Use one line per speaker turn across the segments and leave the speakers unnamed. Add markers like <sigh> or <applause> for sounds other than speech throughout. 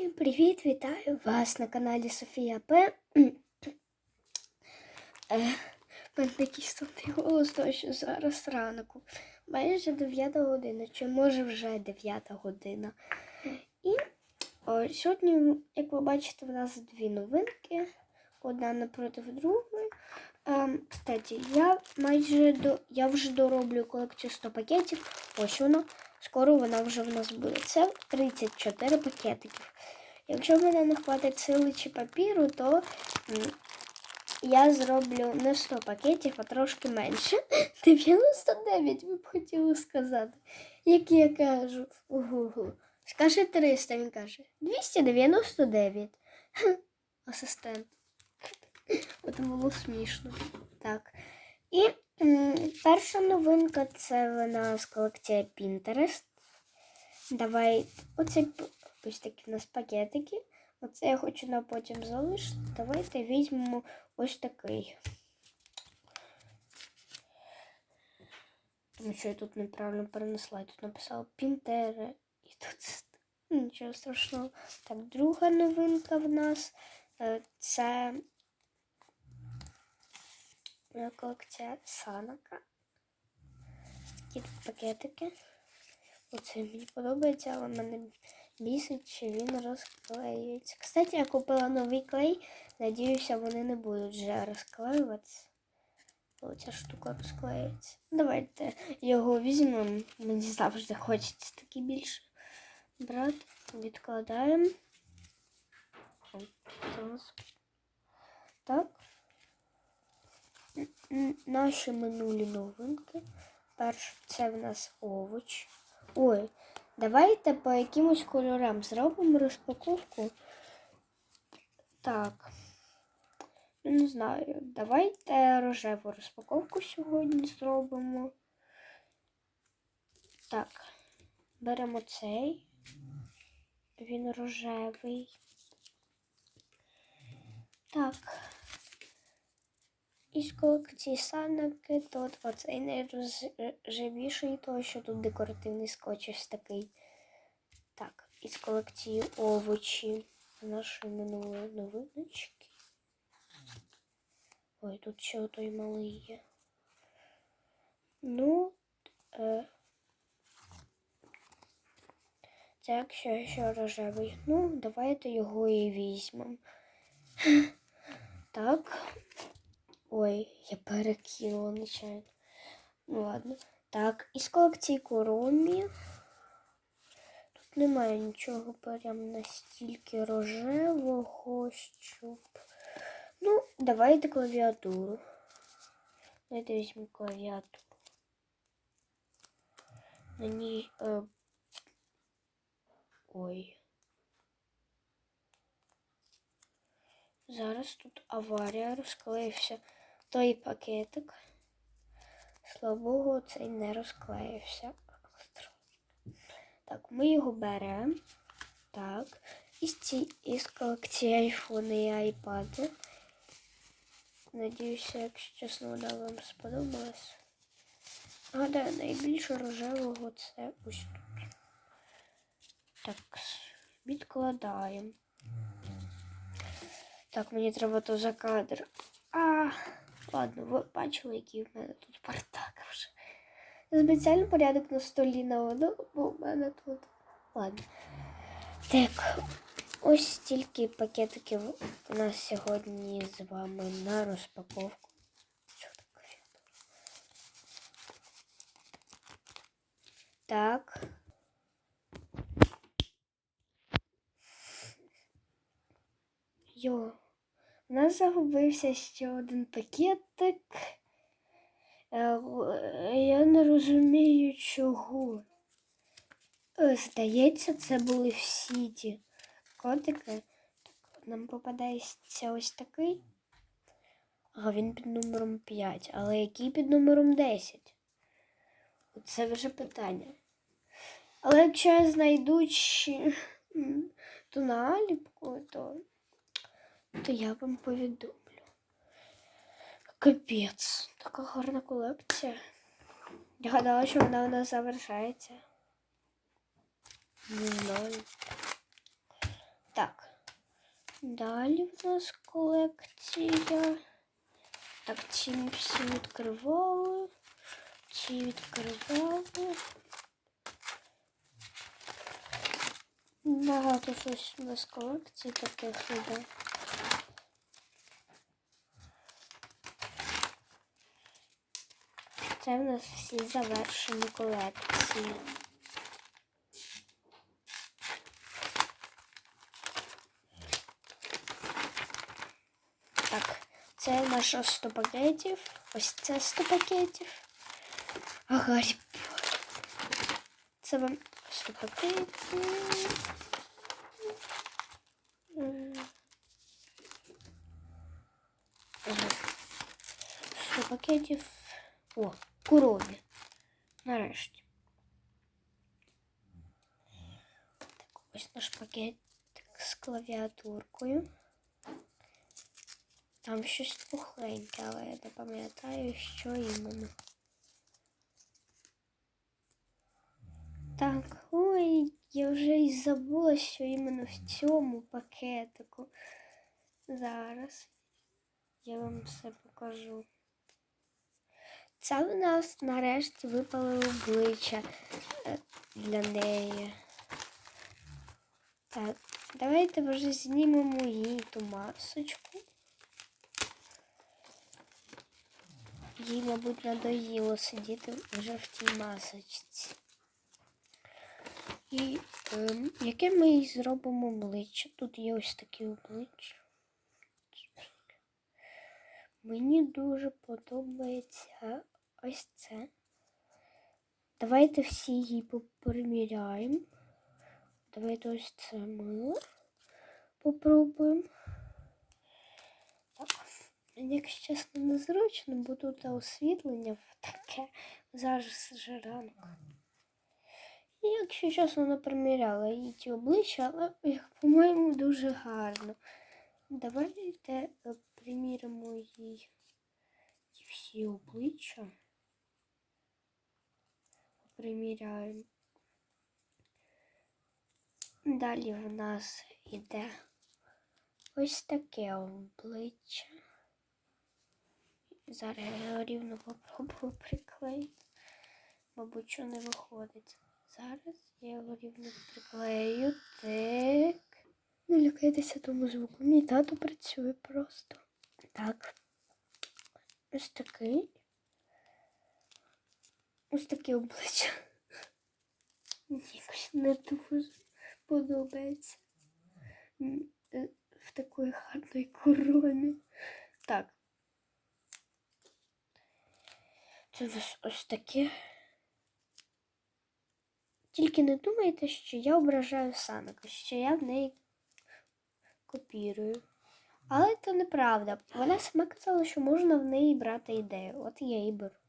Всім привіт! Вітаю вас на каналі Софія П. Е, мене такий сумний голос, тому що зараз ранку. Майже 9 година, чи може вже 9 година. І о, сьогодні, як ви бачите, в нас дві новинки. Одна напроти другої. Ем, кстати, я майже до я вже дороблю колекцію 100 пакетів. Ось воно. Скоро вона вже в нас буде. Це 34 пакетиків. Якщо в мене не хватить сили чи папіру, то я зроблю не 100 пакетів, а трошки менше. 99, ви б хотіли сказати. Як я кажу у Google. Скаже 300, він каже. 299. Асистент. <laughs> От було смішно. Так. І перша новинка це в нас колекція Pinterest. Давай, оце ось такі в нас пакетики. Оце я хочу на потім залишити. Давайте візьмемо ось такий. Тому що я тут неправильно перенесла. Я тут написала Pinterest. І тут нічого страшного. Так, друга новинка в нас е, це е, колекція Санака. Такі пакетики. Оце мені подобається, але мене бісить, що він розклеюється. Кстати, я купила новий клей. Надіюся, вони не будуть вже розклеюватися. Оця штука розклеїться. Давайте його візьмемо. Мені завжди хочеться такий більше. Брат, відкладаємо. Так. Наші минулі новинки. Перше, це в нас овоч. Ой, давайте по якимось кольорам зробимо розпаковку. Так. Ну, не знаю. Давайте рожеву розпаковку сьогодні зробимо. Так. Беремо цей. Він рожевий. Так. Із колекції санаки тут оцей найрозживіший, тому що тут декоративний скотч ось такий. Так, із колекції овочі нашої минулої новиночки. Ой, тут ще той малий є. Ну, е, це якщо ще рожевий. Ну, давайте його і візьмемо. Так. Ой, я перекинула нечайно. Ну ладно. Так, із колекції Коромі. Тут немає нічого прям настільки рожевого, щоб. Ну, давайте клавіатуру. Давайте візьмемо клавіатуру. На ній. Е... Ой. Зараз тут аварія розклеївся той пакетик. Слава Богу, цей не розклеївся. Так, ми його беремо. Так. Із, ці, із колекції айфони і айпади. Надіюся, якщо чесно, вона вам сподобалась. Гадаю, найбільше рожевого це ось тут. Так, відкладаємо. Так, мені треба то за кадр. А, ладно, ви бачили, який в мене тут бардак вже. Спеціальний порядок на столі наведу, бо в мене тут. Ладно. Так, ось стільки пакетиків у нас сьогодні з вами на розпаковку. Що таке? Так. Йо, У нас загубився ще один пакетик. Е, Я не розумію чого. Е, Здається, це були всі ті котики. Так, нам попадається ось такий. А він під номером 5. Але який під номером 10? Це вже питання. Але якщо я знайду чи- <laughs> ту наліпку, то то я вам повідомлю. Капець, така гарна колекція. Я гадала, що вона у нас завершається. Не знаю. Так. Далі в нас колекція. Так, ці ми всі відкривали. Ці відкривали. Багато щось у нас колекцій таких іде. Це в нас всі завершені колекції. Так, це наше 100 пакетів. Ось це 100 пакетів. А Гаррі Це вам 100 пакетів. 100 пакетів. О, корові. Нарешті. Так, ось наш пакетик з клавіатуркою. Там щось пухленьке, але я не пам'ятаю, що іменно. Так, ой, я вже і забула, що іменно в цьому пакетику. Зараз я вам все покажу. Це у нас нарешті випало обличчя е, для неї. Так, давайте вже знімемо їй ту масочку. Їй, мабуть, надоїло сидіти вже в тій масочці. І ем, яке ми їй зробимо обличчя? Тут є ось такі обличчя. Мені дуже подобається ось це. Давайте всі її поприміряємо. Давайте ось це ми попробуємо. Так. Якщо чесно, незручно, бо тут освітлення таке зараз же ранку. І якщо чесно, не приміряла її ті обличчя, але, по-моєму, дуже гарно. Давайте е, приміримо їй всі обличчя. Приміряємо. Далі в нас іде ось таке обличчя. Зараз я рівно попробую приклеїти. Мабуть, що не виходить. Зараз я його рівно приклею. Так. Не лякайтеся тому звуку. Мій тато працює просто. Так. Ось такий. Ось таке обличчя. Якось не дуже подобається. Е, В такої гарної короні. Так. Це ось, ось таке. Тільки не думайте, що я ображаю Саника, що я в неї копірую. Але це неправда. Вона сама казала, що можна в неї брати ідею. От я і беру.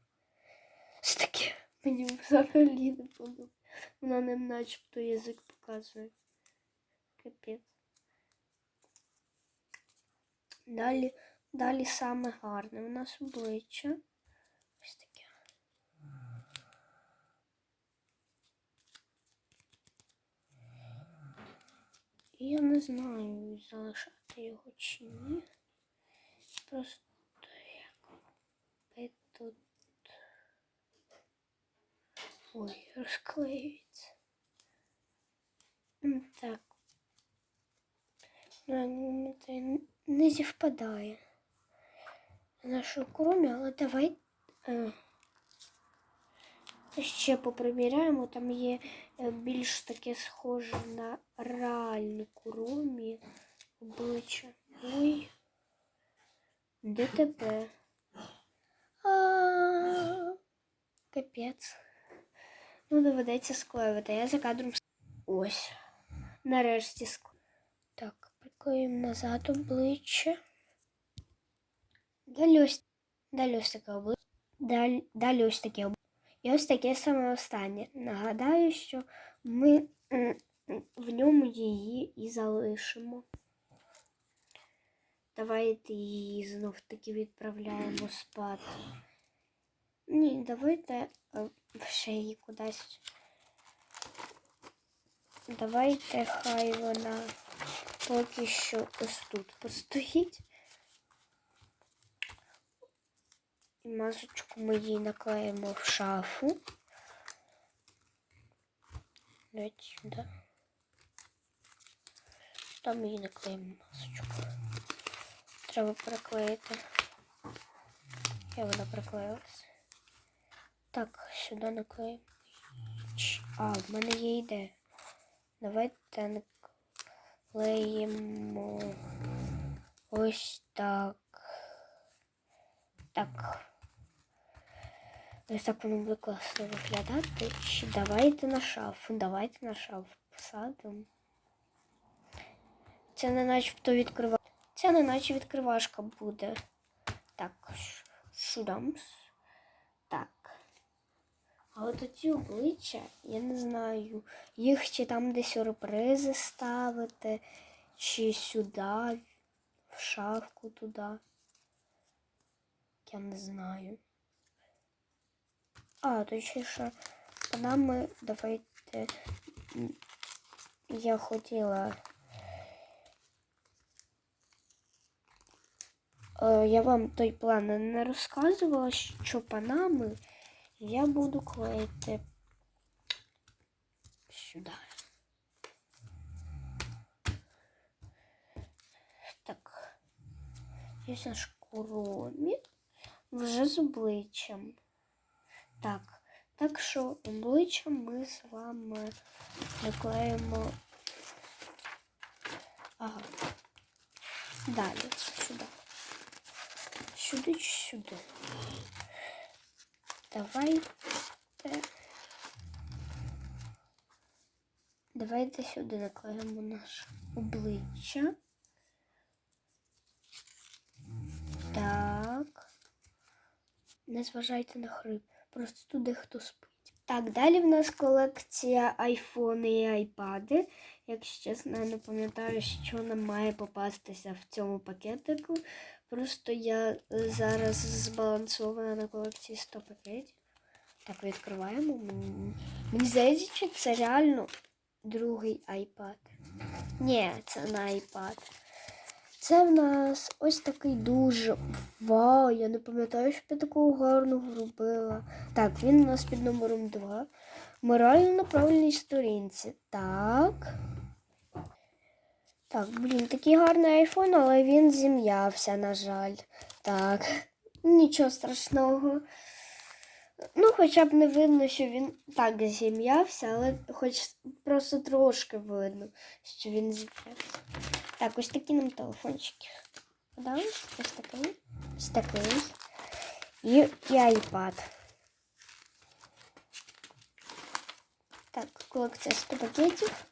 Ось таке мені взагалі не подобається. Вона не начебто язик показує. Капець. Далі, далі саме гарне у нас обличчя. Ось таке. Я не знаю, залишати його чи ні. Просто як тут. Ой, розклеюється. Так. Це не зівпадає. Нашу кромі, але давай е, ще поприміряємо. Там є е, більш таке схоже на реальну кромі обличчя. Ой. ДТП. А, Капець. Ну, доведеться склеювати. Я за кадром ось. Нарешті склею. Так, приклеїмо назад обличчя. Далі ось, далі ось таке обличчя. Далі, далі ось таке обличчя. І ось таке саме останнє. Нагадаю, що ми в ньому її і залишимо. Давайте її знов таки відправляємо спати. Ні, давайте е, ще її кудись. Давайте хай вона поки що ось тут постоїть. І масочку ми її наклеїмо в шафу. Давайте сюди. Там її наклеїмо масочку. Треба приклеїти. Я вона приклеїлась. Так, сюди наклеїмо. А, в мене є ідея. Давайте наклеїмо ось так. Так. Ось так воно буде класно виглядати. Давайте на шафу. Давайте на шафу посадимо. Це не начебто відкрива... Це не наче відкривашка буде. Так, сюди. Так. А от оці обличчя, я не знаю, їх чи там де сюрпризи ставити, чи сюди, в шафку туди. Я не знаю. А, точніше, панами давайте. Я хотіла. Е, Я вам той план не розказувала, що панами я буду клеїти сюди. Так. Є наш куромі вже з обличчям. Так. Так що обличчя ми з вами наклеїмо. Ага. Далі сюди. Сюди чи сюди. Давайте. Давайте сюди наклеїмо наше обличчя. Так. Не зважайте на хрип. Просто туди хто спить. Так, далі в нас колекція айфони і айпади. Якщо чесно, я не пам'ятаю, що нам має попастися в цьому пакетику. Просто я е, зараз збалансована на колекції 100 пакетів. Так, відкриваємо. Мені здається, що це реально другий iPad. Ні, це не iPad. Це в нас ось такий дуже. Вау, я не пам'ятаю, що я таку гарну робила. Так, він у нас під номером 2. Морально на правильній сторінці. Так. Так, блін, такий гарний айфон, але він зім'явся, на жаль. Так, нічого страшного. Ну, хоча б не видно, що він так зім'явся, але хоч просто трошки видно, що він зім'явся. Так, ось такі нам телефончики. Да? Ось такий, ось такий. І, і iPad. Так, колекція 100 пакетів.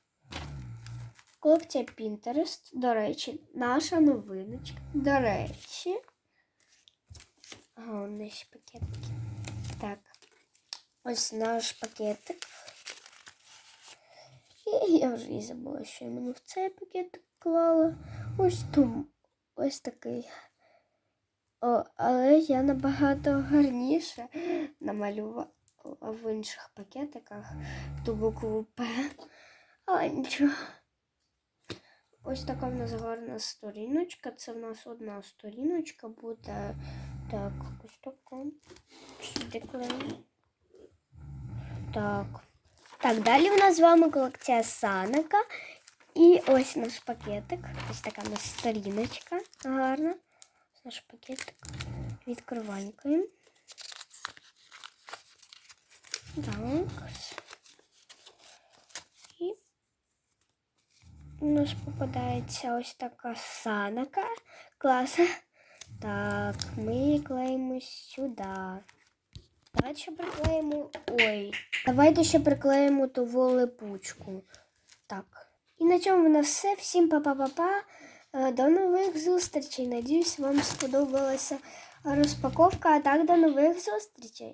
Колекція Pinterest. До речі, наша новиночка. До речі. Ага, у нас пакетики. Так. Ось наш пакетик. І я вже і забула, що іменно в цей пакетик клала. Ось тут. Ось такий. О, але я набагато гарніше намалювала в інших пакетиках ту букву П. Але нічого. Ось така в нас гарна сторіночка. Це в нас одна сторіночка буде. Так, ось така. Сюди клею. Так. Так, далі в нас з вами колекція Саника. І ось наш пакетик. Ось така у нас сторіночка гарна. Ось наш пакетик. Відкриванькою. Так. У нас попадається ось така санака. Клас. Так, ми клеїмо сюди. Давайте ще приклеїмо. Ой. Давайте ще приклеїмо ту липучку. Так. І на цьому в нас все. Всім па-па-па-па. Е, До нових зустрічей. Надіюсь, вам сподобалася розпаковка. А так, до нових зустрічей.